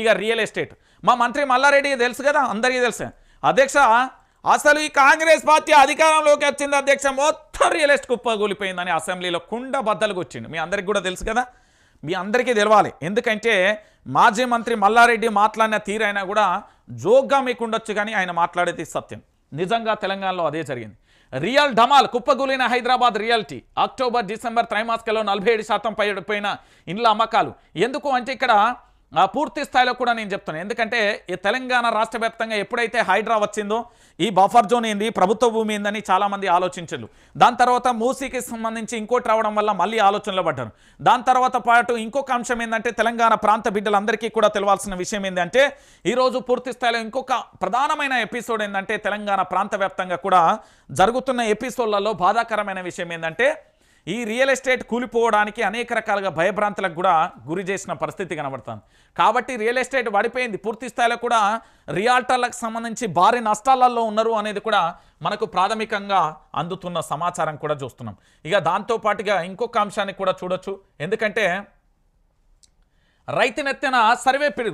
ఇక real estate మా మంత్రి మల్లారెడ్డికి తెలుసు కదా అందరికీ తెలుసు. అధ్యక్ష అసలు ఈ కాంగ్రెస్ పార్టీ అధికారంలోకి వచ్చింది అధ్యక్ష మొత్తం రియల్ ఎస్టేట్ కుప్పగూలిపోయిందని అసెంబ్లీలో కుండ బద్దలకు వచ్చింది మీ అందరికి కూడా తెలుసు కదా? మీ అందరికీ తెలవాలి. ఎందుకంటే మాజీ మంత్రి మల్లారెడ్డి మాట్లాడిన తీరైనా కూడా జోక్గా మీకు ఉండొచ్చు కానీ ఆయన మాట్లాడేది సత్యం. నిజంగా తెలంగాణలో అదే జరిగింది. రియల్ ఢమాల్ కుప్పగూలిన హైదరాబాద్ రియాలిటీ. అక్టోబర్ డిసెంబర్ త్రైమాసికలో నలభై ఏడు శాతం పైపోయిన ఇండ్ల అమ్మకాలు. ఎందుకు అంటే ఇక్కడ పూర్తి స్థాయిలో కూడా నేను చెప్తాను ఎందుకంటే ఈ తెలంగాణ రాష్ట్ర వ్యాప్తంగా ఎప్పుడైతే హైడ్రా వచ్చిందో ఈ బఫర్ జోన్ ఏంది ప్రభుత్వ భూమి ఏందని చాలామంది ఆలోచించారు. దాని తర్వాత మూసీకి సంబంధించి ఇంకోటి రావడం వల్ల మళ్ళీ ఆలోచనలో పడ్డారు. దాని తర్వాత పాటు ఇంకొక అంశం ఏంటంటే తెలంగాణ ప్రాంత బిడ్డలందరికీ కూడా తెలవాల్సిన విషయం ఏంటంటే ఈరోజు పూర్తి స్థాయిలో ఇంకొక ప్రధానమైన ఎపిసోడ్ ఏంటంటే తెలంగాణ ప్రాంత వ్యాప్తంగా కూడా జరుగుతున్న ఎపిసోడ్లలో బాధాకరమైన విషయం ఏంటంటే ఈ రియల్ ఎస్టేట్ కూలిపోవడానికి అనేక రకాలుగా భయభ్రాంతులకు కూడా గురి చేసిన పరిస్థితి కనబడుతుంది. కాబట్టి రియల్ ఎస్టేట్ పడిపోయింది పూర్తి స్థాయిలో కూడా రియాల్టర్లకు సంబంధించి భారీ నష్టాలలో ఉన్నారు అనేది కూడా మనకు ప్రాథమికంగా అందుతున్న సమాచారం కూడా చూస్తున్నాం. ఇక దాంతో పాటుగా ఇంకొక అంశాన్ని కూడా చూడొచ్చు. ఎందుకంటే రైతునెత్తిన సర్వే పెరుగు.